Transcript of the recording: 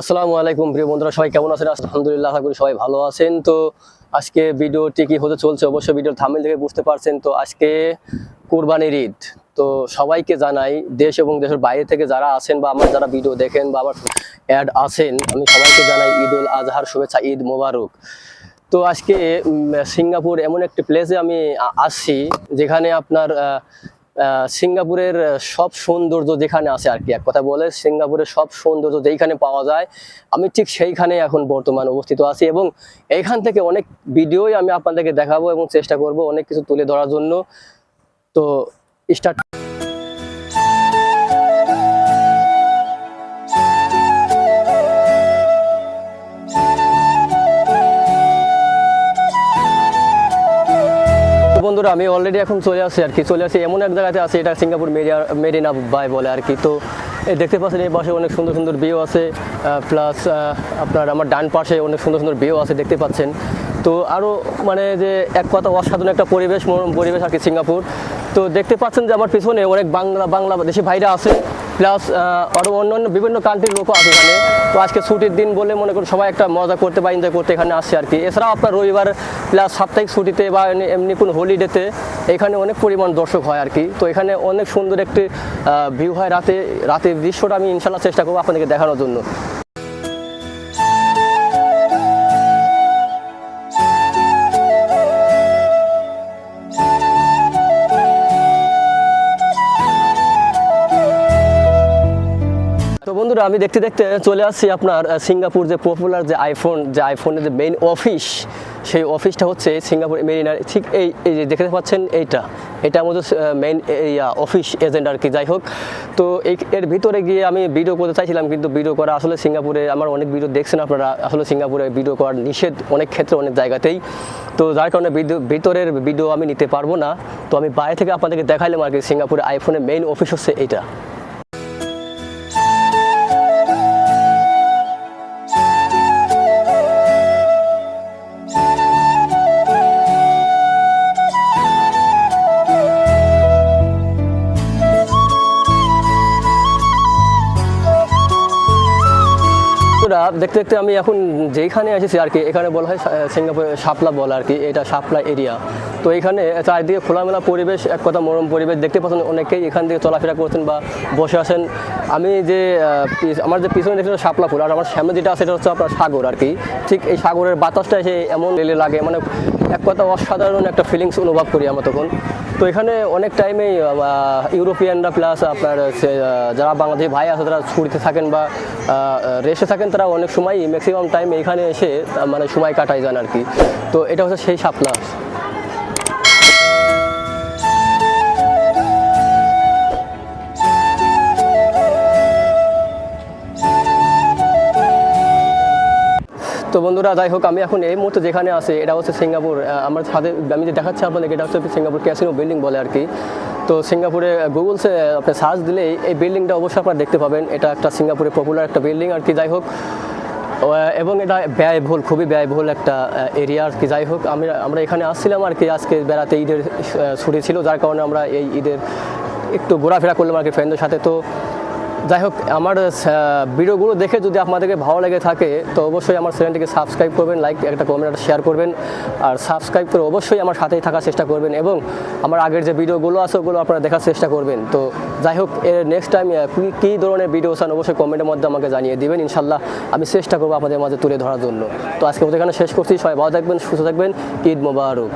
আসসালামু আলাইকুম প্রিয় বন্ধুরা, সবাই কেমন আছেন? আলহামদুলিল্লাহ, আশা করি সবাই ভালো আছেন। তো আজকে ভিডিওটি কি হতে চলছে? অবশ্যই ভিডিওর থামিল থেকে বুঝতে পারছেন। তো আজকে কোরবানির ঈদ। তো সবাইকে জানাই, দেশ এবং দেশের বাইরে থেকে যারা আছেন বা আমার যারা ভিডিও দেখেন বা আমার অ্যাড আছেন, আমি সবাইকে জানাই ঈদ উল আজহার শুভেচ্ছা, ঈদ মোবারক। তো আজকে সিঙ্গাপুর এমন একটি প্লেসে আমি আসছি, যেখানে আপনার সিঙ্গাপুরের সব সৌন্দর্য যেখানে আছে আর কি, এক কথা বলে সিঙ্গাপুরের সব সৌন্দর্য যেইখানে পাওয়া যায়, আমি ঠিক সেইখানে এখন বর্তমানে অবস্থিত আছি এবং এইখান থেকে অনেক ভিডিওই আমি আপনাদেরকে দেখাবো এবং চেষ্টা করব অনেক কিছু তুলে ধরার জন্য। তো স্টার্ট বন্ধুরা, আমি অলরেডি এখন চলে আসছি আর কি। চলে আসছি এমন এক জায়গাতে আছে এটা সিঙ্গাপুর মেরিয়া, মেরিনা বাই বলে আর কি। তো দেখতে পাচ্ছেন, এই পাশে অনেক সুন্দর সুন্দর ভিউ আছে। প্লাস আপনার আমার ডান পাশে অনেক সুন্দর সুন্দর ভিউ আছে, দেখতে পাচ্ছেন। তো আরও মানে যে এক কথা অসাধারণ একটা পরিবেশ, মনোরম পরিবেশ আর কি সিঙ্গাপুর। তো দেখতে পাচ্ছেন যে আমার পিছনে অনেক বাংলা, বাংলাদেশি ভাইরা আছে। প্লাস আরও অন্য অন্য বিভিন্ন কান্ট্রির লোকও আছে এখানে। তো আজকে ছুটির দিন বলে মনে করুন সবাই একটা মজা করতে বা এনজয় করতে এখানে আসছে আর কি এছাড়াও আপনার রবিবার প্লাস সাপ্তাহিক ছুটিতে বা এমনি- কোনো হোলিডেতে এখানে অনেক পরিমাণ দর্শক হয় আর কি তো এখানে অনেক সুন্দর একটি ভিউ হয় রাতে। রাতের দৃশ্যটা আমি ইনশাল্লাহ চেষ্টা করব আপনাদেরকে দেখানোর জন্য। তো বন্ধুরা, আমি দেখতে দেখতে চলে আসছি আপনার সিঙ্গাপুর যে পপুলার যে আইফোন যে আইফোনের যে মেইন অফিস সেই অফিসটা হচ্ছে সিঙ্গাপুর মেরিনার, ঠিক এই এই যে দেখতে পাচ্ছেন এইটা। এটা আমাদের মেইন অফিস এজেন্ট আর কি, যাই হোক। তো এই, এর ভিতরে গিয়ে আমি ভিডিও করতে চাইছিলাম, কিন্তু ভিডিও করা আসলে সিঙ্গাপুরে, আমার অনেক ভিডিও দেখছেন আপনারা, আসলে সিঙ্গাপুরে ভিডিও করার নিষেধ অনেক ক্ষেত্রে, অনেক জায়গাতেই। তো যার কারণে ভিতরের ভিডিও আমি নিতে পারব না। তো আমি বাইরে থেকে আপনাদেরকে দেখাইলাম আর কি, সিঙ্গাপুরে আইফোনের মেইন অফিস হচ্ছে এইটা। বন্ধুরা, দেখতে দেখতে আমি এখন যেইখানে এসেছি আর কি এখানে বলা হয় সিঙ্গাপুরে শাপলা বলা আর কি এটা শাপলা এরিয়া। তো এখানে চারিদিকে খোলামেলা পরিবেশ এক কথা মনোরম পরিবেশ দেখতে পাচ্ছেন অনেকেই এখান থেকে চলাফেরা করছেন বা বসে আছেন। আমি যে আমার যে পিছনে দেখতে শাপলা ফুল আর আমার সামনে যেটা আছে এটা হচ্ছে আপনার সাগর আর কি। ঠিক এই সাগরের বাতাসটা এসে এমন লেলে লাগে মানে এক কথা অসাধারণ একটা ফিলিংস অনুভব করি আমরা তখন। তো এখানে অনেক টাইমেই ইউরোপিয়ানরা প্লাস আপনার যারা বাংলাদেশি ভাই আছে, তারা ছুটিতে থাকেন বা রেসে থাকেন, তারা অনেক সময় ম্যাক্সিমাম টাইম এখানে এসে মানে সময় কাটাই যান আর কি। তো এটা হচ্ছে সেই শাপলা তো বন্ধুরা, যাই হোক, আমি এখন এই মুহূর্তে যেখানে আছি, এটা হচ্ছে সিঙ্গাপুর আমার সাথে আমি যে দেখাচ্ছি আপনাদেরকে, এটা হচ্ছে সিঙ্গাপুর ক্যাসিনো বিল্ডিং বলে আর কি। তো সিঙ্গাপুরে গুগলসে আপনি সার্চ দিলেই এই বিল্ডিংটা অবশ্যই আপনারা দেখতে পাবেন। এটা একটা সিঙ্গাপুরে পপুলার একটা বিল্ডিং আর কি, যাই হোক। এবং এটা ব্যয়বহুল, খুবই ব্যয়বহুল একটা এরিয়া আর কি, যাই হোক। আমি, আমরা এখানে আসছিলাম আর কি, আজকে বেড়াতে ঈদের ছুটি ছিল, যার কারণে আমরা এই ঈদের একটু ঘোরাফেরা করলাম আর কি ফ্রেন্ডদের সাথে। তো যাই হোক, আমার ভিডিওগুলো দেখে যদি আপনাদেরকে ভালো লেগে থাকে, তো অবশ্যই আমার চ্যানেলটিকে সাবস্ক্রাইব করবেন লাইক একটা কমেন্ট শেয়ার করবেন, আর সাবস্ক্রাইব করে অবশ্যই আমার সাথেই থাকার চেষ্টা করবেন এবং আমার আগের যে ভিডিওগুলো আছে, ওগুলো আপনারা দেখার চেষ্টা করবেন। তো যাই হোক, এর নেক্সট টাইম কী ধরনের ভিডিও চান, অবশ্যই কমেন্টের মধ্যে আমাকে জানিয়ে দেবেন ইনশাল্লাহ আমি চেষ্টা করব আপনাদের মাঝে তুলে ধরার জন্য। তো আজকে মতো এখানে শেষ করছি, সবাই ভালো থাকবেন, সুস্থ থাকবেন, ঈদ মোবারক।